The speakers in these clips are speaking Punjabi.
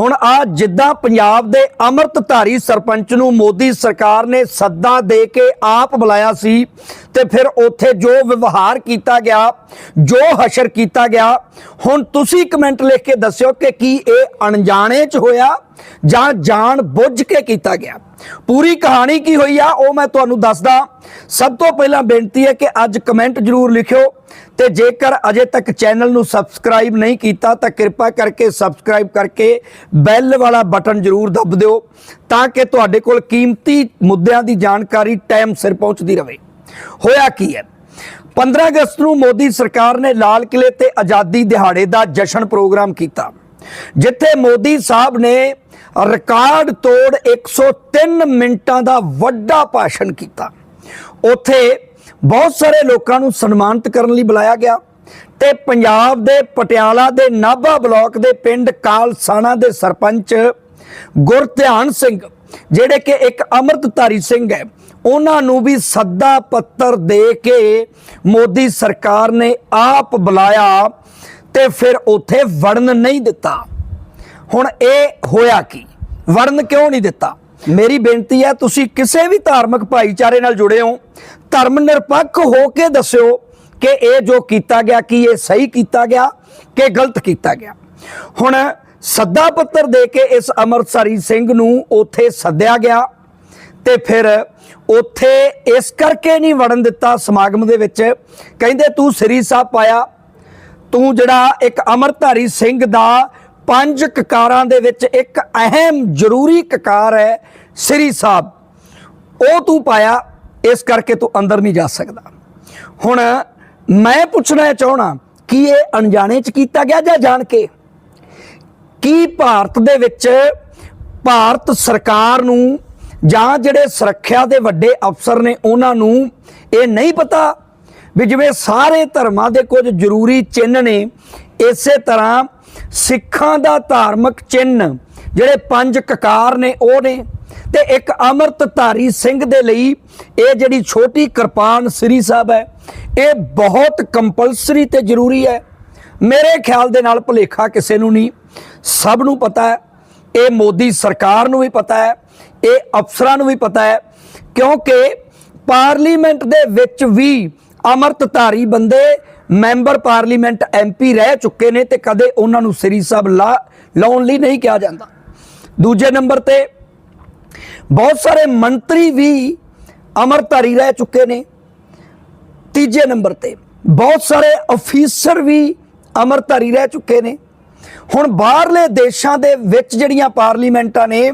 ਹੁਣ ਆ ਜਿੱਦਾਂ ਪੰਜਾਬ ਦੇ ਅੰਮ੍ਰਿਤਧਾਰੀ ਸਰਪੰਚ ਨੂੰ ਮੋਦੀ ਸਰਕਾਰ ਨੇ ਸੱਦਾ ਦੇ ਕੇ ਆਪ ਬੁਲਾਇਆ ਸੀ ਤੇ ਫਿਰ ਉੱਥੇ ਜੋ ਵਿਵਹਾਰ ਕੀਤਾ ਗਿਆ, ਜੋ ਹਸ਼ਰ ਕੀਤਾ ਗਿਆ, ਹੁਣ ਤੁਸੀਂ ਕਮੈਂਟ ਲਿਖ ਕੇ ਦੱਸਿਓ ਕਿ ਕੀ ਇਹ ਅਣਜਾਣੇ ਚ ਹੋਇਆ ਜਾਂ ਜਾਣ ਬੁੱਝ ਕੇ ਕੀਤਾ ਗਿਆ? ਪੂਰੀ ਕਹਾਣੀ ਕੀ ਹੋਈ ਆ ਉਹ ਮੈਂ ਤੁਹਾਨੂੰ ਦੱਸਦਾ। ਸਭ ਤੋਂ ਪਹਿਲਾਂ ਬੇਨਤੀ ਹੈ ਕਿ ਅੱਜ ਕਮੈਂਟ ਜਰੂਰ ਲਿਖਿਓ। ਤੇ ਜੇਕਰ ਅਜੇ ਤੱਕ ਚੈਨਲ ਨੂੰ ਸਬਸਕ੍ਰਾਈਬ ਨਹੀਂ ਕੀਤਾ, ਤਾਂ ਕਿਰਪਾ ਕਰਕੇ ਸਬਸਕ੍ਰਾਈਬ ਕਰਕੇ ਬੈਲ ਵਾਲਾ ਬਟਨ ਜਰੂਰ ਦਬ ਦਿਓ, ਤਾਂ ਕਿ ਤੁਹਾਡੇ ਕੋਲ ਕੀਮਤੀ ਮੁੱਦਿਆਂ ਦੀ ਜਾਣਕਾਰੀ ਟਾਈਮ ਸਿਰ ਪਹੁੰਚਦੀ ਰਹੇ। ਹੋਇਆ ਕੀ ਹੈ? 15 ਅਗਸਤ ਨੂੰ ਮੋਦੀ ਸਰਕਾਰ ਨੇ ਲਾਲ ਕਿਲੇ ਤੇ ਆਜ਼ਾਦੀ ਦਿਹਾੜੇ ਦਾ ਜਸ਼ਨ ਪ੍ਰੋਗਰਾਮ ਕੀਤਾ, ਜਿੱਥੇ ਮੋਦੀ ਸਾਹਿਬ ਨੇ ਰਿਕਾਰਡ ਤੋੜ 103 ਮਿੰਟਾਂ ਦਾ ਵੱਡਾ ਭਾਸ਼ਣ ਕੀਤਾ। ਉੱਥੇ ਬਹੁਤ ਸਾਰੇ ਲੋਕਾਂ ਨੂੰ ਸਨਮਾਨਿਤ ਕਰਨ ਲਈ ਬੁਲਾਇਆ ਗਿਆ ਤੇ ਪੰਜਾਬ ਦੇ ਪਟਿਆਲਾ ਦੇ ਨਾਭਾ ਬਲਾਕ ਦੇ ਪਿੰਡ ਕਾਲਸਾਣਾ ਦੇ ਸਰਪੰਚ ਗੁਰਧਿਆਨ ਸਿੰਘ, ਜਿਹੜੇ ਕਿ ਇੱਕ ਅੰਮ੍ਰਿਤਧਾਰੀ ਸਿੰਘ ਹੈ, ਉਹਨਾਂ ਨੂੰ ਵੀ ਸੱਦਾ ਪੱਤਰ ਦੇ ਕੇ ਮੋਦੀ ਸਰਕਾਰ ਨੇ ਆਪ ਬੁਲਾਇਆ ਤੇ ਫਿਰ ਉੱਥੇ ਵੜਨ ਨਹੀਂ ਦਿੱਤਾ। ਹੁਣ ਇਹ ਹੋਇਆ ਕੀ? ਵੜਨ ਕਿਉਂ ਨਹੀਂ ਦਿੱਤਾ? ਮੇਰੀ ਬੇਨਤੀ ਹੈ, ਤੁਸੀਂ ਕਿਸੇ ਵੀ ਧਾਰਮਿਕ ਭਾਈਚਾਰੇ ਨਾਲ ਜੁੜੇ ਹੋ ਧਰਮ ਨਿਰਪੱਖ ਹੋ ਕੇ ਦੱਸਿਓ ਕਿ ਇਹ ਜੋ ਕੀਤਾ ਗਿਆ, ਕੀ ਇਹ ਸਹੀ ਕੀਤਾ ਗਿਆ, ਕਿ ਗਲਤ ਕੀਤਾ ਗਿਆ। ਹੁਣ ਸੱਦਾ ਪੱਤਰ ਦੇ ਕੇ ਇਸ ਅੰਮ੍ਰਿਤਸਰੀ ਸਿੰਘ ਨੂੰ ਉੱਥੇ ਸੱਦਿਆ ਗਿਆ ਤੇ ਫਿਰ ਉੱਥੇ ਇਸ ਕਰਕੇ ਨਹੀਂ ਵੜਨ ਦਿੱਤਾ ਸਮਾਗਮ ਦੇ ਵਿੱਚ, ਕਹਿੰਦੇ ਤੂੰ ਸ੍ਰੀ ਸਾਹਿਬ ਪਾਇਆ, ਤੂੰ ਜਿਹੜਾ ਇੱਕ ਅਮਰਧਾਰੀ ਸਿੰਘ ਦਾ ਪੰਜ ਕਕਾਰਾਂ ਦੇ ਵਿੱਚ ਇੱਕ ਅਹਿਮ ਜ਼ਰੂਰੀ ਕਕਾਰ ਹੈ ਸ੍ਰੀ ਸਾਹਿਬ, ਉਹ ਤੂੰ ਪਾਇਆ। ਇਸ ਕਰਕੇ ਤੂੰ ਅੰਦਰ ਨਹੀਂ ਜਾ ਸਕਦਾ। ਹੁਣ ਮੈਂ ਪੁੱਛਣਾ ਚਾਹਣਾ ਕਿ ਇਹ ਅਣਜਾਣੇ ਚ ਕੀਤਾ ਗਿਆ ਜਾਂ ਜਾਣ ਕੇ? ਕੀ ਭਾਰਤ ਦੇ ਵਿੱਚ ਭਾਰਤ ਸਰਕਾਰ ਨੂੰ ਜਾਂ ਜਿਹੜੇ ਸੁਰੱਖਿਆ ਦੇ ਵੱਡੇ ਅਫਸਰ ਨੇ ਉਹਨਾਂ ਨੂੰ ਇਹ ਨਹੀਂ ਪਤਾ ਵੀ ਜਿਵੇਂ ਸਾਰੇ ਧਰਮਾਂ ਦੇ ਕੁਝ ਜ਼ਰੂਰੀ ਚਿੰਨ੍ਹ ਨੇ, ਇਸੇ ਤਰ੍ਹਾਂ ਸਿੱਖਾਂ ਦਾ ਧਾਰਮਿਕ ਚਿੰਨ੍ਹ ਜਿਹੜੇ ਪੰਜ ਕਕਾਰ ਨੇ ਉਹ ਨੇ। ਤੇ ਇੱਕ ਅੰਮ੍ਰਿਤਧਾਰੀ ਸਿੰਘ ਦੇ ਲਈ ਇਹ ਜਿਹੜੀ ਛੋਟੀ ਕਿਰਪਾਨ ਸ੍ਰੀ ਸਾਹਿਬ ਹੈ, ਇਹ ਬਹੁਤ ਕੰਪਲਸਰੀ ਤੇ ਜ਼ਰੂਰੀ ਹੈ। ਮੇਰੇ ਖਿਆਲ ਦੇ ਨਾਲ ਭੁਲੇਖਾ ਕਿਸੇ ਨੂੰ ਨਹੀਂ। ਸਭ ਨੂੰ ਪਤਾ ਹੈ, ਇਹ ਮੋਦੀ ਸਰਕਾਰ ਨੂੰ ਵੀ ਪਤਾ ਹੈ, ਇਹ ਅਫਸਰਾਂ ਨੂੰ ਵੀ ਪਤਾ ਹੈ, ਕਿਉਂਕਿ ਪਾਰਲੀਮੈਂਟ ਦੇ ਵਿੱਚ ਵੀ ਅਮਰਤਧਾਰੀ ਬੰਦੇ ਮੈਂਬਰ ਪਾਰਲੀਮੈਂਟ ਐਮਪੀ ਰਹਿ ਚੁੱਕੇ ਨੇ ਤੇ ਕਦੇ ਉਹਨਾਂ ਨੂੰ ਸ੍ਰੀ ਸਾਹਿਬ ਲਾ, ਲਾਉਣ ਲਈ ਨਹੀਂ ਕਿਹਾ ਜਾਂਦਾ। ਦੂਜੇ ਨੰਬਰ ਤੇ ਬਹੁਤ ਸਾਰੇ ਮੰਤਰੀ ਵੀ ਅਮਰਧਾਰੀ ਰਹਿ ਚੁੱਕੇ ਨੇ ਤੀਜੇ ਨੰਬਰ ਤੇ। ਬਹੁਤ ਸਾਰੇ ਅਫੀਸਰ ਵੀ ਅਮਰਧਾਰੀ ਰਹਿ ਚੁੱਕੇ ਨੇ। ਹੁਣ ਬਾਹਰਲੇ ਦੇਸ਼ਾਂ ਦੇ ਵਿੱਚ ਜਿਹੜੀਆਂ ਪਾਰਲੀਮੈਂਟਾਂ ਨੇ,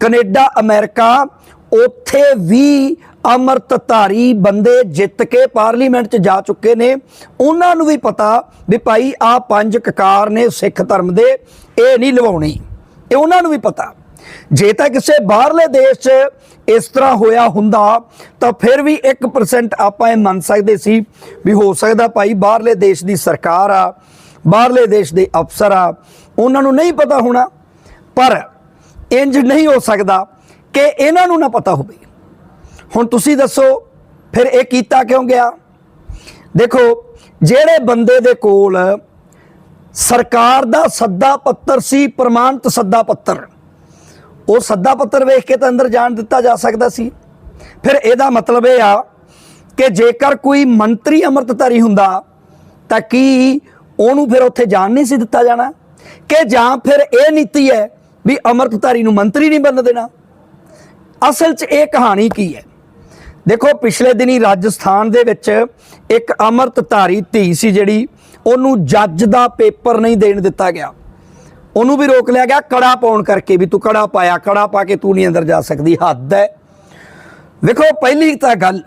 ਕੈਨੇਡਾ, ਅਮਰੀਕਾ, ਉੱਥੇ ਵੀ ਅਮਰਤਧਾਰੀ ਬੰਦੇ ਜਿੱਤ ਕੇ ਪਾਰਲੀਮੈਂਟ 'ਚ ਜਾ ਚੁੱਕੇ ਨੇ। ਉਹਨਾਂ ਨੂੰ ਵੀ ਪਤਾ ਵੀ ਭਾਈ ਆ ਪੰਜ ਕਕਾਰ ਨੇ ਸਿੱਖ ਧਰਮ ਦੇ, ਇਹ ਨਹੀਂ ਲਵਾਉਣੀ। ਇਹ ਉਹਨਾਂ ਨੂੰ ਵੀ ਪਤਾ। ਜੇ ਤਾਂ ਕਿਸੇ ਬਾਹਰਲੇ ਦੇਸ਼ 'ਚ ਇਸ ਤਰ੍ਹਾਂ ਹੋਇਆ ਹੁੰਦਾ, ਤਾਂ ਫਿਰ ਵੀ 1% ਆਪਾਂ ਇਹ ਮੰਨ ਸਕਦੇ ਸੀ ਵੀ ਹੋ ਸਕਦਾ ਭਾਈ ਬਾਹਰਲੇ ਦੇਸ਼ ਦੀ ਸਰਕਾਰ ਆ, ਬਾਹਰਲੇ ਦੇਸ਼ ਦੇ ਅਫਸਰ ਆ, ਉਹਨਾਂ ਨੂੰ ਨਹੀਂ ਪਤਾ ਹੋਣਾ। ਪਰ ਇੰਜ ਨਹੀਂ ਹੋ ਸਕਦਾ ਕਿ ਇਹਨਾਂ ਨੂੰ ਨਾ ਪਤਾ ਹੋਵੇ। ਹੁਣ ਤੁਸੀਂ ਦੱਸੋ, ਫਿਰ ਇਹ ਕੀਤਾ ਕਿਉਂ ਗਿਆ? ਦੇਖੋ, ਜਿਹੜੇ ਬੰਦੇ ਦੇ ਕੋਲ ਸਰਕਾਰ ਦਾ ਸੱਦਾ ਪੱਤਰ ਸੀ, ਪ੍ਰਮਾਣਿਤ ਸੱਦਾ ਪੱਤਰ ਉਹ ਸੱਦਾ ਪੱਤਰ ਵੇਖ ਕੇ ਤਾਂ ਅੰਦਰ ਜਾਣ ਦਿੱਤਾ ਜਾ ਸਕਦਾ ਸੀ। ਫਿਰ ਇਹਦਾ ਮਤਲਬ ਇਹ ਆ ਕਿ ਜੇਕਰ ਕੋਈ ਮੰਤਰੀ ਅੰਮ੍ਰਿਤਧਾਰੀ ਹੁੰਦਾ, ਤਾਂ ਕੀ ਉਹਨੂੰ ਫਿਰ ਉੱਥੇ ਜਾਣ ਨਹੀਂ ਸੀ ਦਿੱਤਾ ਜਾਣਾ? ਕਿ ਜਾਂ ਫਿਰ ਇਹ ਨੀਤੀ ਹੈ ਵੀ ਅੰਮ੍ਰਿਤਧਾਰੀ ਨੂੰ ਮੰਤਰੀ ਨਹੀਂ ਬਣਨ ਦੇਣਾ? ਅਸਲ 'ਚ ਇਹ ਕਹਾਣੀ ਕੀ ਹੈ? ਦੇਖੋ, ਪਿਛਲੇ ਦਿਨੀ ਰਾਜਸਥਾਨ ਦੇ ਵਿੱਚ ਇੱਕ ਅੰਮ੍ਰਿਤਧਾਰੀ ਧੀ ਸੀ ਜਿਹੜੀ, ਉਹਨੂੰ ਜੱਜ ਦਾ ਪੇਪਰ ਨਹੀਂ ਦੇਣ ਦਿੱਤਾ ਗਿਆ। ਉਹਨੂੰ ਵੀ ਰੋਕ ਲਿਆ ਗਿਆ, ਕੜਾ ਪਾਉਣ ਕਰਕੇ ਵੀ ਤੂੰ ਕੜਾ ਪਾਇਆ, ਕੜਾ ਪਾ ਕੇ ਤੂੰ ਨਹੀਂ ਅੰਦਰ ਜਾ ਸਕਦੀ, ਹੱਦ ਹੈ ਵੇਖੋ, ਪਹਿਲੀ ਤਾਂ ਗੱਲ,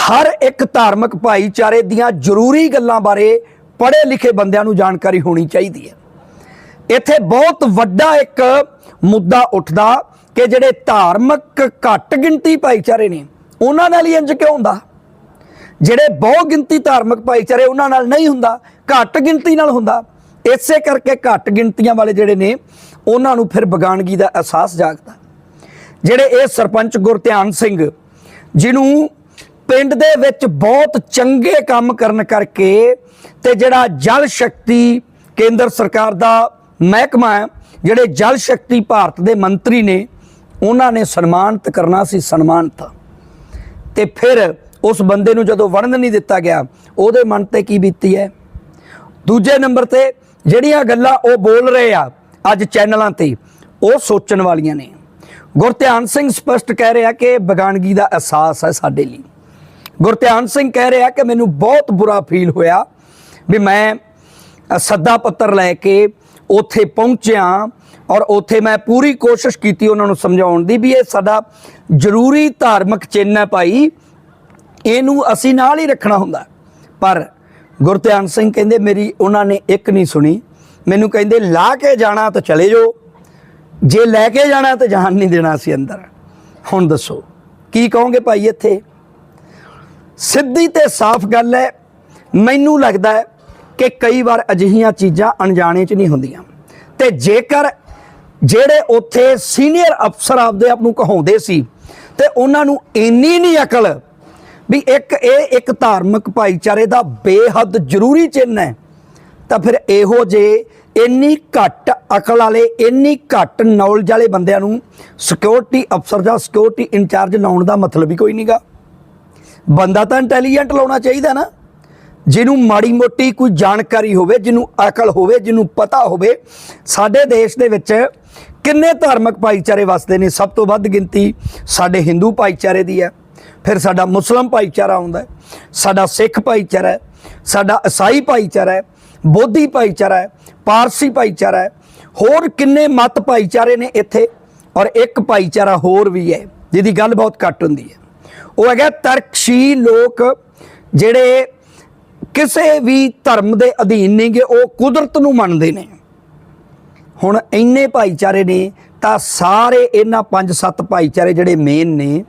ਹਰ ਇੱਕ ਧਾਰਮਿਕ ਭਾਈਚਾਰੇ ਦੀਆਂ ਜ਼ਰੂਰੀ ਗੱਲਾਂ ਬਾਰੇ ਪੜ੍ਹੇ ਲਿਖੇ ਬੰਦਿਆਂ ਨੂੰ ਜਾਣਕਾਰੀ ਹੋਣੀ ਚਾਹੀਦੀ ਹੈ ਇੱਥੇ ਬਹੁਤ ਵੱਡਾ ਇੱਕ ਮੁੱਦਾ ਉੱਠਦਾ ਕਿ ਜਿਹੜੇ ਧਾਰਮਿਕ ਘੱਟ ਗਿਣਤੀ ਭਾਈਚਾਰੇ ਨੇ, ਉਹਨਾਂ ਨਾਲ ਹੀ ਇੰਜ ਕਿਉਂ ਹੁੰਦਾ? ਜਿਹੜੇ ਬਹੁ ਗਿਣਤੀ ਧਾਰਮਿਕ ਭਾਈਚਾਰੇ ਉਹਨਾਂ ਨਾਲ ਨਹੀਂ ਹੁੰਦਾ, ਘੱਟ ਗਿਣਤੀ ਨਾਲ ਹੁੰਦਾ ਇਸੇ ਕਰਕੇ ਘੱਟ ਗਿਣਤੀਆਂ ਵਾਲੇ ਜਿਹੜੇ ਨੇ, ਉਹਨਾਂ ਨੂੰ ਫਿਰ ਬਗਾਨਗੀ ਦਾ ਅਹਿਸਾਸ ਜਾਗਦਾ। ਜਿਹੜੇ ਇਹ ਸਰਪੰਚ ਗੁਰਧਿਆਨ ਸਿੰਘ, ਜਿਹਨੂੰ ਪਿੰਡ ਦੇ ਵਿੱਚ ਬਹੁਤ ਚੰਗੇ ਕੰਮ ਕਰਨ ਕਰਕੇ ਤੇ ਜਿਹੜਾ ਜਲ ਸ਼ਕਤੀ ਕੇਂਦਰ ਸਰਕਾਰ ਦਾ ਮਹਿਕਮਾ ਹੈ, ਜਿਹੜੇ ਜਲ ਸ਼ਕਤੀ ਭਾਰਤ ਦੇ ਮੰਤਰੀ ਨੇ, ਉਹਨਾਂ ਨੇ ਸਨਮਾਨਿਤ ਕਰਨਾ ਸੀ, ਸਨਮਾਨਿਤ। ਤੇ ਫਿਰ ਉਸ ਬੰਦੇ ਨੂੰ ਜਦੋਂ ਵੜਨ ਨਹੀਂ ਦਿੱਤਾ ਗਿਆ, ਉਹਦੇ ਮਨ ਤੇ ਕੀ ਬੀਤੀ ਹੈ? ਦੂਜੇ ਨੰਬਰ ਤੇ ਜਿਹੜੀਆਂ ਗੱਲਾਂ ਉਹ ਬੋਲ ਰਹੇ ਆ ਅੱਜ ਚੈਨਲਾਂ ਤੇ, ਉਹ ਸੋਚਣ ਵਾਲੀਆਂ ਨੇ। ਗੁਰਧਿਆਨ ਸਿੰਘ ਸਪਸ਼ਟ ਕਹਿ ਰਿਹਾ ਕਿ ਬਗਾਨਗੀ ਦਾ ਅਹਿਸਾਸ ਹੈ ਸਾਡੇ ਲਈ। ਗੁਰਧਿਆਨ ਸਿੰਘ ਕਹਿ ਰਿਹਾ ਕਿ ਮੈਨੂੰ ਬਹੁਤ ਬੁਰਾ ਫੀਲ ਹੋਇਆ ਵੀ ਮੈਂ ਸੱਦਾ ਪੱਤਰ ਲੈ ਕੇ ਉੱਥੇ ਪਹੁੰਚਿਆ ਔਰ ਉੱਥੇ ਮੈਂ ਪੂਰੀ ਕੋਸ਼ਿਸ਼ ਕੀਤੀ ਉਹਨਾਂ ਨੂੰ ਸਮਝਾਉਣ ਦੀ ਵੀ ਇਹ ਸਾਡਾ ਜ਼ਰੂਰੀ ਧਾਰਮਿਕ ਚਿੰਨ੍ਹ ਹੈ ਭਾਈ। ਇਹਨੂੰ ਅਸੀਂ ਨਾਲ ਹੀ ਰੱਖਣਾ ਹੁੰਦਾ। ਪਰ ਗੁਰਧਿਆਨ ਸਿੰਘ ਕਹਿੰਦੇ, ਮੇਰੀ ਉਹਨਾਂ ਨੇ ਇੱਕ ਨਹੀਂ ਸੁਣੀ। ਮੈਨੂੰ ਕਹਿੰਦੇ, ਲਾ ਕੇ ਜਾਣਾ ਤਾਂ ਚਲੇ ਜਾਓ। ਜੇ ਲੈ ਕੇ ਜਾਣਾ ਤਾਂ ਜਾਣ ਨਹੀਂ ਦੇਣਾ ਸੀ ਅੰਦਰ। ਹੁਣ ਦੱਸੋ, ਕੀ ਕਹੋਗੇ ਭਾਈ ਇੱਥੇ? ਸਿੱਧੀ ਤੇ ਸਾਫ਼ ਗੱਲ ਹੈ, ਮੈਨੂੰ ਲੱਗਦਾ ਹੈ ਕਿ ਕਈ ਵਾਰ ਅਜਿਹੀਆਂ ਚੀਜ਼ਾਂ ਅਣਜਾਣੇ 'ਚ ਨਹੀਂ ਹੁੰਦੀਆਂ। ਤੇ ਜੇਕਰ ਜਿਹੜੇ ਉੱਥੇ ਸੀਨੀਅਰ ਅਫਸਰ ਆਪਦੇ ਆਪ ਨੂੰ ਕਹਾਉਂਦੇ ਸੀ ਤੇ ਉਹਨਾਂ ਨੂੰ ਇੰਨੀ ਨਹੀਂ ਅਕਲ ਵੀ ਇੱਕ ਇਹ ਇੱਕ ਧਾਰਮਿਕ ਭਾਈਚਾਰੇ ਦਾ ਬੇਹੱਦ ਜ਼ਰੂਰੀ ਚਿੰਨ੍ਹ ਹੈ, ਤਾਂ ਫਿਰ ਇਹੋ ਜੇ ਇੰਨੀ ਘੱਟ ਅਕਲ ਵਾਲੇ, ਇੰਨੀ ਘੱਟ ਨੌਲੇਜ ਵਾਲੇ ਬੰਦਿਆਂ ਨੂੰ ਸਿਕਿਉਰਿਟੀ ਅਫਸਰ ਜਾਂ ਸਿਕਿਉਰਿਟੀ ਇੰਚਾਰਜ ਲਾਉਣ ਦਾ ਮਤਲਬ ਹੀ ਕੋਈ ਨਹੀਂਗਾ ਬੰਦਾ ਤਾਂ ਇੰਟੈਲੀਜੈਂਟ ਲਾਉਣਾ ਚਾਹੀਦਾ ਨਾ, ਜਿਹਨੂੰ ਮਾੜੀ ਮੋਟੀ ਕੋਈ ਜਾਣਕਾਰੀ ਹੋਵੇ, ਜਿਹਨੂੰ ਅਕਲ ਹੋਵੇ, ਜਿਹਨੂੰ ਪਤਾ ਹੋਵੇ, ਸਾਡੇ ਦੇਸ਼ ਦੇ ਵਿੱਚ ਕਿੰਨੇ ਧਾਰਮਿਕ ਭਾਈਚਾਰੇ ਵਸਦੇ ਨੇ, ਸਭ ਤੋਂ ਵੱਧ ਗਿਣਤੀ ਸਾਡੇ ਹਿੰਦੂ ਭਾਈਚਾਰੇ ਦੀ ਹੈ। ਫਿਰ ਸਾਡਾ ਮੁਸਲਮ ਭਾਈਚਾਰਾ ਆਉਂਦਾ ਸਾਡਾ ਸਿੱਖ ਭਾਈਚਾਰਾ ਹੈ, ਸਾਡਾ ਈਸਾਈ ਭਾਈਚਾਰਾ ਹੈ, ਬੋਧੀ ਭਾਈਚਾਰਾ ਹੈ, ਪਾਰਸੀ ਭਾਈਚਾਰਾ ਹੈ, ਹੋਰ ਕਿੰਨੇ ਮਤ ਭਾਈਚਾਰੇ ਨੇ ਇੱਥੇ ਔਰ ਇੱਕ ਭਾਈਚਾਰਾ ਹੋਰ ਵੀ ਹੈ, ਜਿਹਦੀ ਗੱਲ ਬਹੁਤ ਘੱਟ ਹੁੰਦੀ ਹੈ। ਉਹ ਹੈਗਾ ਤਰਕਸ਼ੀ ਲੋਕ ਜਿਹੜੇ ਕਿਸੇ ਵੀ ਧਰਮ ਦੇ ਅਧੀਨ ਨਹੀਂਗੇ ਉਹ ਕੁਦਰਤ ਨੂੰ ਮੰਨਦੇ ਨੇ। ਹੁਣ ਇੰਨੇ ਭਾਈਚਾਰੇ ਨੇ ਤਾਂ ਸਾਰੇ ਇਹਨਾਂ ਪੰਜ ਸੱਤ ਭਾਈਚਾਰੇ ਜਿਹੜੇ ਮੇਨ ਨੇ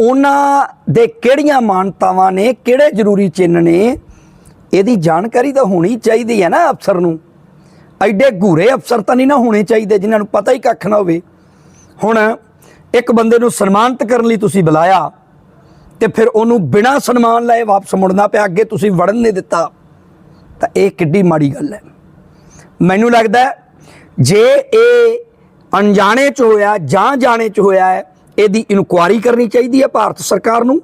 ਉਹਨਾਂ ਦੇ ਕਿਹੜੀਆਂ ਮਾਨਤਾਵਾਂ ਨੇ, ਕਿਹੜੇ ਜ਼ਰੂਰੀ ਚਿੰਨ੍ਹ ਨੇ, ਇਹਦੀ ਜਾਣਕਾਰੀ ਤਾਂ ਹੋਣੀ ਚਾਹੀਦੀ ਹੈ ਨਾ ਅਫਸਰ ਨੂੰ। ਐਡੇ ਘੂਰੇ ਅਫਸਰ ਤਾਂ ਨਹੀਂ ਨਾ ਹੋਣੇ ਚਾਹੀਦੇ, ਜਿਨ੍ਹਾਂ ਨੂੰ ਪਤਾ ਹੀ ਕੱਖ ਨਾ ਹੋਵੇ। ਹੁਣ ਇੱਕ ਬੰਦੇ ਨੂੰ ਸਨਮਾਨਿਤ ਕਰਨ ਲਈ ਤੁਸੀਂ ਬੁਲਾਇਆ, ਤੇ ਫਿਰ ਉਹਨੂੰ ਬਿਨਾਂ ਸਨਮਾਨ ਲਏ ਵਾਪਸ ਮੁੜਨਾ ਪਿਆ, ਅੱਗੇ ਤੁਸੀਂ ਵੜਨ ਨਹੀਂ ਦਿੱਤਾ, ਤਾਂ ਇਹ ਕਿੱਡੀ ਮਾੜੀ ਗੱਲ ਹੈ। ਮੈਨੂੰ ਲੱਗਦਾ ਜੇ ਇਹ ਅਣਜਾਣੇ ਚ ਹੋਇਆ, ਜਾਂ ਜਾਣੇ ਚ ਹੋਇਆ ਹੈ ਇਹਦੀ ਇਨਕੁਆਰੀ ਕਰਨੀ ਚਾਹੀਦੀ ਹੈ ਭਾਰਤ ਸਰਕਾਰ ਨੂੰ।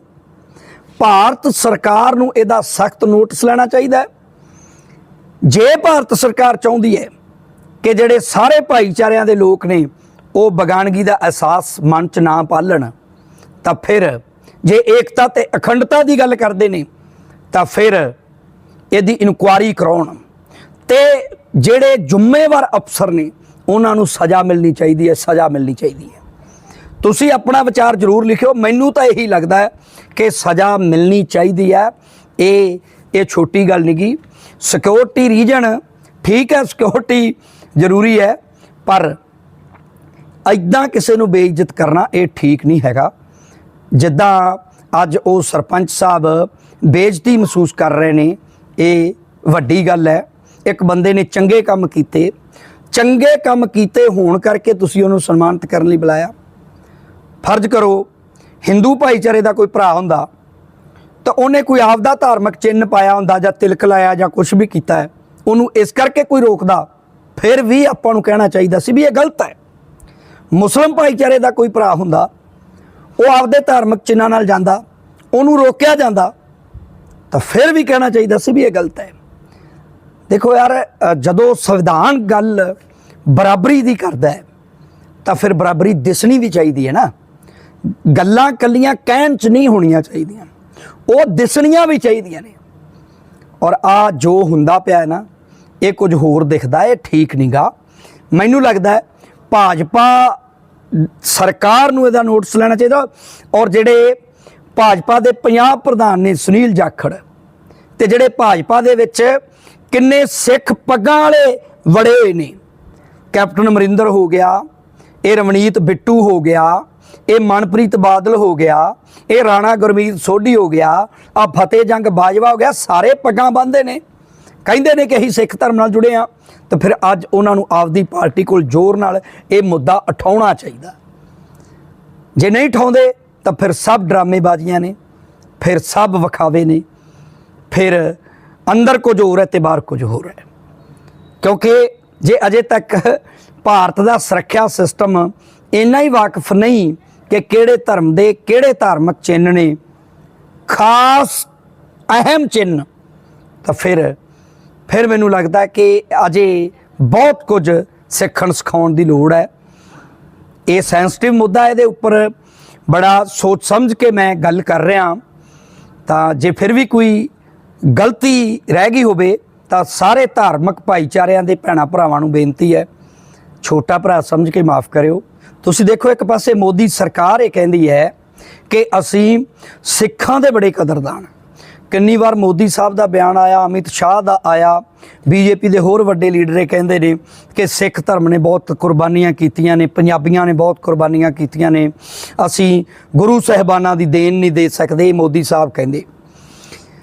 ਭਾਰਤ ਸਰਕਾਰ ਨੂੰ ਇਹਦਾ ਸਖਤ ਨੋਟਿਸ ਲੈਣਾ ਚਾਹੀਦਾ ਹੈ। ਜੇ ਭਾਰਤ ਸਰਕਾਰ ਚਾਹੁੰਦੀ ਹੈ ਕਿ ਜਿਹੜੇ ਸਾਰੇ ਭਾਈਚਾਰਿਆਂ ਦੇ ਲੋਕ ਨੇ ਉਹ ਬਗਾਨਗੀ ਦਾ ਅਹਿਸਾਸ ਮਨ ਚ ਨਾ ਪਾਲਣ, ਤਾਂ ਫਿਰ ਜੇ ਏਕਤਾ ਤੇ ਅਖੰਡਤਾ ਦੀ ਗੱਲ ਕਰਦੇ ਨੇ, ਤਾਂ ਫਿਰ ਇਹਦੀ ਇਨਕੁਆਰੀ ਕਰਾਉਣ। ਤੇ ਜਿਹੜੇ ਜ਼ਿੰਮੇਵਾਰ ਅਫਸਰ ਨੇ, ਉਹਨਾਂ ਨੂੰ ਸਜ਼ਾ ਮਿਲਣੀ ਚਾਹੀਦੀ ਹੈ, ਸਜ਼ਾ ਮਿਲਣੀ ਚਾਹੀਦੀ ਹੈ। ਤੁਸੀਂ ਆਪਣਾ ਵਿਚਾਰ ਜ਼ਰੂਰ ਲਿਖਿਓ। ਮੈਨੂੰ ਤਾਂ ਇਹੀ ਲੱਗਦਾ ਹੈ ਕਿ ਸਜ਼ਾ ਮਿਲਣੀ ਚਾਹੀਦੀ ਹੈ। ਇਹ ਇਹ ਛੋਟੀ ਗੱਲ ਨਹੀਂਗੀ ਸਿਕਿਉਰਿਟੀ ਰੀਜਨ ਠੀਕ ਹੈ ਸਿਕਿਉਰਿਟੀ ਜ਼ਰੂਰੀ ਹੈ, ਪਰ ਐਦਾਂ ਕਿਸੇ ਨੂੰ ਬੇਇੱਜ਼ਤ ਕਰਨਾ ਇਹ ਠੀਕ ਨਹੀਂ ਹੈਗਾ। ਜਿੱਦਾਂ ਅੱਜ ਉਹ ਸਰਪੰਚ ਸਾਹਿਬ ਬੇਇੱਜ਼ਤੀ ਮਹਿਸੂਸ ਕਰ ਰਹੇ ਨੇ, ਇਹ ਵੱਡੀ ਗੱਲ ਹੈ। ਇੱਕ ਬੰਦੇ ਨੇ ਚੰਗੇ ਕੰਮ ਕੀਤੇ। ਚੰਗੇ ਕੰਮ ਕੀਤੇ ਹੋਣ ਕਰਕੇ ਤੁਸੀਂ ਉਹਨੂੰ ਸਨਮਾਨਿਤ ਕਰਨ ਲਈ ਬੁਲਾਇਆ। ਫਰਜ਼ ਕਰੋ, ਹਿੰਦੂ ਭਾਈਚਾਰੇ ਦਾ ਕੋਈ ਭਰਾ ਹੁੰਦਾ, ਤਾਂ ਉਹਨੇ ਕੋਈ ਆਪਦਾ ਧਾਰਮਿਕ ਚਿੰਨ੍ਹ ਪਾਇਆ ਹੁੰਦਾ ਜਾਂ ਤਿਲਕ ਲਾਇਆ ਜਾਂ ਕੁਝ ਵੀ ਕੀਤਾ ਹੈ, ਉਹਨੂੰ ਇਸ ਕਰਕੇ ਕੋਈ ਰੋਕਦਾ, ਫਿਰ ਵੀ ਆਪਾਂ ਨੂੰ ਕਹਿਣਾ ਚਾਹੀਦਾ ਸੀ ਵੀ ਇਹ ਗਲਤ ਹੈ। ਮੁਸਲਮ ਭਾਈਚਾਰੇ ਦਾ ਕੋਈ ਭਰਾ ਹੁੰਦਾ, ਉਹ ਆਪਦੇ ਧਾਰਮਿਕ ਚਿੰਨਾਂ ਨਾਲ ਜਾਂਦਾ, ਉਹਨੂੰ ਰੋਕਿਆ ਜਾਂਦਾ, ਤਾਂ ਫਿਰ ਵੀ ਕਹਿਣਾ ਚਾਹੀਦਾ ਸੀ ਵੀ ਇਹ ਗਲਤ ਹੈ। ਦੇਖੋ ਯਾਰ ਜਦੋਂ ਸੰਵਿਧਾਨ ਗੱਲ ਬਰਾਬਰੀ ਦੀ ਕਰਦਾ ਹੈ, ਤਾਂ ਫਿਰ ਬਰਾਬਰੀ ਦਿਸਣੀ ਵੀ ਚਾਹੀਦੀ ਹੈ ਨਾ। ਗੱਲਾਂ ਕੱਲੀਆਂ ਕਹਿਣ ਚ ਨਹੀਂ ਹੋਣੀਆਂ ਚਾਹੀਦੀਆਂ। ਉਹ ਦਿਸਣੀਆਂ ਵੀ ਚਾਹੀਦੀਆਂ ਨੇ। ਔਰ ਆ ਜੋ ਹੁੰਦਾ ਪਿਆ ਹੈ ਨਾ, ਇਹ ਕੁਝ ਹੋਰ ਦਿਖਦਾ ਹੈ ਇਹ ਠੀਕ ਨਹੀਂਗਾ ਮੈਨੂੰ ਲੱਗਦਾ ਹੈ ਭਾਜਪਾ ਸਰਕਾਰ ਨੂੰ ਇਹਦਾ ਨੋਟਿਸ ਲੈਣਾ ਚਾਹੀਦਾ। ਔਰ ਜਿਹੜੇ ਭਾਜਪਾ ਦੇ ਪੰਜਾਬ ਪ੍ਰਧਾਨ ਨੇ ਸੁਨੀਲ ਜਾਖੜ, ਤੇ ਜਿਹੜੇ ਭਾਜਪਾ ਦੇ ਵਿੱਚ ਕਿੰਨੇ ਸਿੱਖ ਪੱਗਾਂ ਵਾਲੇ ਵੜੇ ਹੋਏ ਨੇ। ਕੈਪਟਨ ਅਮਰਿੰਦਰ ਹੋ ਗਿਆ, ਇਹ ਰਵਨੀਤ ਬਿੱਟੂ ਹੋ ਗਿਆ ਇਹ ਮਨਪ੍ਰੀਤ ਬਾਦਲ ਹੋ ਗਿਆ, ਇਹ ਰਾਣਾ ਗੁਰਮੀਤ ਸੋਢੀ ਹੋ ਗਿਆ ਆ ਫਤਿਹ ਜੰਗ ਬਾਜਵਾ ਹੋ ਗਿਆ, ਸਾਰੇ ਪੱਗਾਂ ਬੰਨ੍ਹਦੇ ਨੇ। ਕਹਿੰਦੇ ਨੇ ਕਿ ਅਸੀਂ ਸਿੱਖ ਧਰਮ ਨਾਲ ਜੁੜੇ ਆ ਤਾਂ ਫਿਰ ਅੱਜ ਉਹਨਾਂ ਨੂੰ ਆਪਦੀ ਪਾਰਟੀ ਕੋਲ ਜ਼ੋਰ ਨਾਲ ਇਹ ਮੁੱਦਾ ਉਠਾਉਣਾ ਚਾਹੀਦਾ। ਜੇ ਨਹੀਂ ਠਾਉਂਦੇ ਤਾਂ ਫਿਰ ਸਭ ਡਰਾਮੇਬਾਜ਼ੀਆਂ ਨੇ, ਫਿਰ ਸਭ ਵਿਖਾਵੇ ਨੇ, ਫਿਰ ਅੰਦਰ ਕੁਝ ਹੋਰ ਹੈ ਤੇ ਬਾਹਰ ਕੁਝ ਹੋਰ ਹੈ। ਕਿਉਂਕਿ ਜੇ ਅਜੇ ਤੱਕ ਭਾਰਤ ਦਾ ਸੁਰੱਖਿਆ ਸਿਸਟਮ ਇੰਨਾ ਹੀ ਵਾਕਿਫ ਨਹੀਂ ਕਿ ਕਿਹੜੇ ਧਰਮ ਦੇ ਕਿਹੜੇ ਧਾਰਮਿਕ ਚਿੰਨ੍ਹ ਨੇ। ਖਾਸ ਅਹਿਮ ਚਿੰਨ੍ਹ। ਤਾਂ ਫਿਰ ਫਿਰ ਮੈਨੂੰ ਲੱਗਦਾ ਕਿ ਅਜੇ ਬਹੁਤ ਕੁਝ ਸਿੱਖਣ ਸਿਖਾਉਣ ਦੀ ਲੋੜ ਹੈ। ਇਹ ਸੈਂਸਿਟਿਵ ਮੁੱਦਾ ਇਹਦੇ ਉੱਪਰ ਬੜਾ ਸੋਚ ਸਮਝ ਕੇ ਮੈਂ ਗੱਲ ਕਰ ਰਿਹਾ। ਤਾਂ ਜੇ ਫਿਰ ਵੀ ਕੋਈ ਗਲਤੀ ਰਹਿ ਗਈ ਹੋਵੇ, ਤਾਂ ਸਾਰੇ ਧਾਰਮਿਕ ਭਾਈਚਾਰਿਆਂ ਦੇ ਭੈਣਾਂ ਭਰਾਵਾਂ ਨੂੰ ਬੇਨਤੀ ਹੈ, ਛੋਟਾ ਭਰਾ ਸਮਝ ਕੇ ਮਾਫ ਕਰਿਓ। ਤੁਸੀਂ ਦੇਖੋ ਇੱਕ ਪਾਸੇ ਮੋਦੀ ਸਰਕਾਰ ਇਹ ਕਹਿੰਦੀ ਹੈ ਕਿ ਅਸੀਂ ਸਿੱਖਾਂ ਦੇ ਬੜੇ ਕਦਰਦਾਨ। ਕਿੰਨੀ ਵਾਰ ਮੋਦੀ ਸਾਹਿਬ ਦਾ ਬਿਆਨ ਆਇਆ, ਅਮਿਤ ਸ਼ਾਹ ਦਾ ਆਇਆ, ਬੀਜੇਪੀ ਦੇ ਹੋਰ ਵੱਡੇ ਲੀਡਰ ਇਹ ਕਹਿੰਦੇ ਨੇ ਕਿ ਸਿੱਖ ਧਰਮ ਨੇ ਬਹੁਤ ਕੁਰਬਾਨੀਆਂ ਕੀਤੀਆਂ ਨੇ, ਪੰਜਾਬੀਆਂ ਨੇ ਬਹੁਤ ਕੁਰਬਾਨੀਆਂ ਕੀਤੀਆਂ ਨੇ। ਅਸੀਂ ਗੁਰੂ ਸਾਹਿਬਾਨਾਂ ਦੀ ਦੇਣ ਨਹੀਂ ਦੇ ਸਕਦੇ ਮੋਦੀ ਸਾਹਿਬ ਕਹਿੰਦੇ।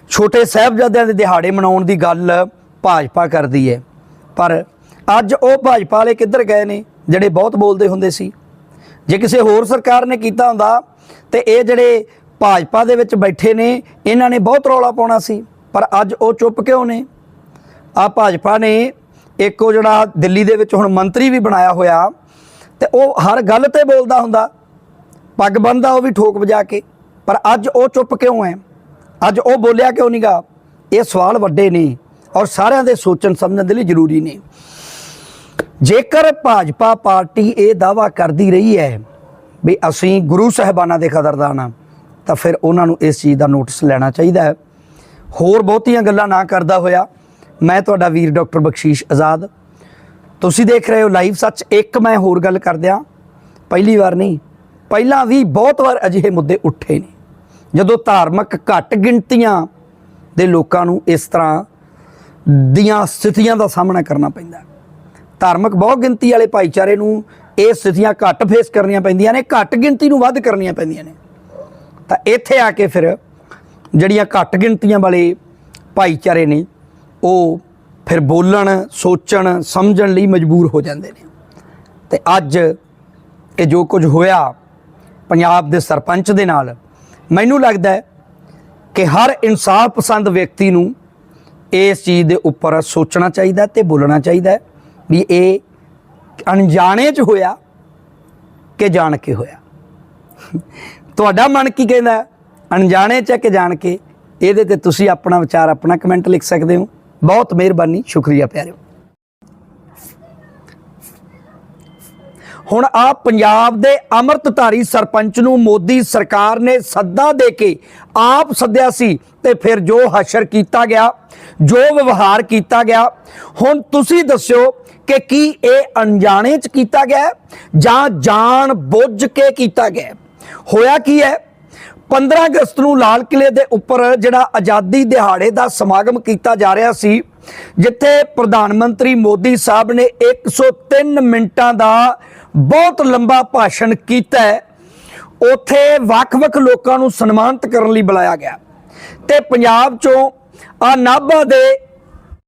ਛੋਟੇ ਸਾਹਿਬਜ਼ਾਦਿਆਂ ਦੇ ਦਿਹਾੜੇ ਮਨਾਉਣ ਦੀ ਗੱਲ ਭਾਜਪਾ ਕਰਦੀ ਹੈ। ਪਰ ਅੱਜ ਉਹ ਭਾਜਪਾ ਵਾਲੇ ਕਿੱਧਰ ਗਏ ਨੇ, ਜਿਹੜੇ ਬਹੁਤ ਬੋਲਦੇ ਹੁੰਦੇ ਸੀ? ਜੇ ਕਿਸੇ ਹੋਰ ਸਰਕਾਰ ਨੇ ਕੀਤਾ ਹੁੰਦਾ ਤੇ ਇਹ ਜਿਹੜੇ ਭਾਜਪਾ ਦੇ ਵਿੱਚ ਬੈਠੇ ਨੇ, ਇਹਨਾਂ ਨੇ ਬਹੁਤ ਰੌਲਾ ਪਾਉਣਾ ਸੀ, ਪਰ ਅੱਜ ਉਹ ਚੁੱਪ ਕਿਉਂ ਨੇ? ਆ ਭਾਜਪਾ ਨੇ ਇੱਕ ਉਹ ਜਿਹੜਾ ਦਿੱਲੀ ਦੇ ਵਿੱਚ ਹੁਣ ਮੰਤਰੀ ਵੀ ਬਣਾਇਆ ਹੋਇਆ ਤੇ ਉਹ ਹਰ ਗੱਲ ਤੇ ਬੋਲਦਾ ਹੁੰਦਾ, ਪੱਗ ਬੰਨਦਾ ਉਹ ਵੀ ਠੋਕ ਵਜਾ ਕੇ, ਪਰ ਅੱਜ ਉਹ ਚੁੱਪ ਕਿਉਂ ਹੈ? ਅੱਜ ਉਹ ਬੋਲਿਆ ਕਿਉਂ ਨਹੀਂਗਾ ਇਹ ਸਵਾਲ ਵੱਡੇ ਨੇ ਔਰ ਸਾਰਿਆਂ ਦੇ ਸੋਚਣ ਸਮਝਣ ਦੇ ਲਈ ਜ਼ਰੂਰੀ ਨੇ। ਜੇਕਰ ਭਾਜਪਾ ਪਾਰਟੀ ਇਹ ਦਾਵਾ ਕਰਦੀ ਰਹੀ ਹੈ ਵੀ ਅਸੀਂ ਗੁਰੂ ਸਾਹਿਬਾਨਾਂ ਦੇ ਖਦਰਦਾਨ ਹਾਂ, ਤਾਂ ਫਿਰ ਉਹਨਾਂ ਨੂੰ ਇਸ ਚੀਜ਼ ਦਾ ਨੋਟਿਸ ਲੈਣਾ ਚਾਹੀਦਾ ਹੈ ਹੋਰ ਬਹੁਤੀਆਂ ਗੱਲਾਂ ਨਾ ਕਰਦਾ ਹੋਇਆ, ਮੈਂ ਤੁਹਾਡਾ ਵੀਰ ਡਾਕਟਰ ਬਖਸ਼ੀਸ਼ ਆਜ਼ਾਦ ਤੁਸੀਂ ਦੇਖ ਰਹੇ ਹੋ ਲਾਈਵ ਸੱਚ, ਇੱਕ ਮੈਂ ਹੋਰ ਗੱਲ ਕਰਦਿਆਂ, ਪਹਿਲੀ ਵਾਰ ਨਹੀਂ, ਪਹਿਲਾਂ ਵੀ ਬਹੁਤ ਵਾਰ ਅਜਿਹੇ ਮੁੱਦੇ ਉੱਠੇ ਨੇ, ਜਦੋਂ ਧਾਰਮਿਕ ਘੱਟ ਗਿਣਤੀਆਂ ਦੇ ਲੋਕਾਂ ਨੂੰ ਇਸ ਤਰ੍ਹਾਂ ਦੀਆਂ ਸਥਿਤੀਆਂ ਦਾ ਸਾਹਮਣਾ ਕਰਨਾ ਪੈਂਦਾ ਹੈ। ਧਾਰਮਿਕ ਬਹੁ ਗਿਣਤੀ ਵਾਲੇ ਭਾਈਚਾਰੇ ਨੂੰ ਇਹ ਸਥਿਤੀਆਂ ਘੱਟ ਫੇਸ ਕਰਨੀਆਂ ਪੈਂਦੀਆਂ ਨੇ, ਘੱਟ ਗਿਣਤੀ ਨੂੰ ਵੱਧ ਕਰਨੀਆਂ ਪੈਂਦੀਆਂ ਨੇ। ਤਾਂ ਇੱਥੇ ਆ ਕੇ ਫਿਰ ਜਿਹੜੀਆਂ ਘੱਟ ਗਿਣਤੀਆਂ ਵਾਲੇ ਭਾਈਚਾਰੇ ਨੇ, ਉਹ ਫਿਰ ਬੋਲਣ, ਸੋਚਣ, ਸਮਝਣ ਲਈ ਮਜਬੂਰ ਹੋ ਜਾਂਦੇ ਨੇ। ਤੇ ਅੱਜ ਇਹ ਜੋ ਕੁਝ ਹੋਇਆ ਪੰਜਾਬ ਦੇ ਸਰਪੰਚ ਦੇ ਨਾਲ, ਮੈਨੂੰ ਲੱਗਦਾ ਹੈ ਕਿ ਹਰ ਇਨਸਾਫ ਪਸੰਦ ਵਿਅਕਤੀ ਨੂੰ ਇਸ ਚੀਜ਼ ਦੇ ਉੱਪਰ ਸੋਚਣਾ ਚਾਹੀਦਾ ਤੇ ਬੋਲਣਾ ਚਾਹੀਦਾ ਹੈ। ਵੀ ਇਹ ਅਣਜਾਣੇ 'ਚ ਹੋਇਆ ਕਿ ਜਾਣ ਕੇ ਹੋਇਆ? ਤੁਹਾਡਾ ਮਨ ਕੀ ਕਹਿੰਦਾ? ਅਣਜਾਣੇ 'ਚ ਹੈ ਕਿ ਜਾਣ ਕੇ ਇਹਦੇ ਤੇ ਤੁਸੀਂ ਆਪਣਾ ਵਿਚਾਰ, ਆਪਣਾ ਕਮੈਂਟ ਲਿਖ ਸਕਦੇ ਹੋ। ਬਹੁਤ ਮਿਹਰਬਾਨੀ, ਸ਼ੁਕਰੀਆ ਪਿਆਰਿਓ। ਹੁਣ ਆ ਪੰਜਾਬ ਦੇ ਅੰਮ੍ਰਿਤਧਾਰੀ ਸਰਪੰਚ ਨੂੰ ਮੋਦੀ ਸਰਕਾਰ ਨੇ ਸੱਦਾ ਦੇ ਕੇ ਆਪ ਸੱਦਿਆ ਸੀ ਤੇ ਫਿਰ ਜੋ ਹਸ਼ਰ ਕੀਤਾ ਗਿਆ, ਜੋ ਵਿਵਹਾਰ ਕੀਤਾ ਗਿਆ, ਹੁਣ ਤੁਸੀਂ ਦੱਸਿਓ ਕਿ ਕੀ ਇਹ ਅਣਜਾਣੇ ਚ ਕੀਤਾ ਗਿਆ ਜਾਂ ਜਾਣ ਬੁੱਝ ਕੇ ਕੀਤਾ ਗਿਆ ਹੋਇਆ ਕੀ ਹੈ? 15 ਅਗਸਤ ਨੂੰ ਲਾਲ ਕਿਲੇ ਦੇ ਉੱਪਰ ਜਿਹੜਾ ਆਜ਼ਾਦੀ ਦਿਹਾੜੇ ਦਾ ਸਮਾਗਮ ਕੀਤਾ ਜਾ ਰਿਹਾ ਸੀ, ਜਿੱਥੇ ਪ੍ਰਧਾਨ ਮੰਤਰੀ ਮੋਦੀ ਸਾਹਿਬ ਨੇ 103 ਮਿੰਟਾਂ ਦਾ ਬਹੁਤ ਲੰਬਾ ਭਾਸ਼ਣ ਕੀਤਾ ਉੱਥੇ ਵੱਖ-ਵੱਖ ਲੋਕਾਂ ਨੂੰ ਸਨਮਾਨਿਤ ਕਰਨ ਲਈ ਬੁਲਾਇਆ ਗਿਆ। ਤੇ ਪੰਜਾਬ ਚੋਂ ਆ ਨਾਭਾ ਦੇ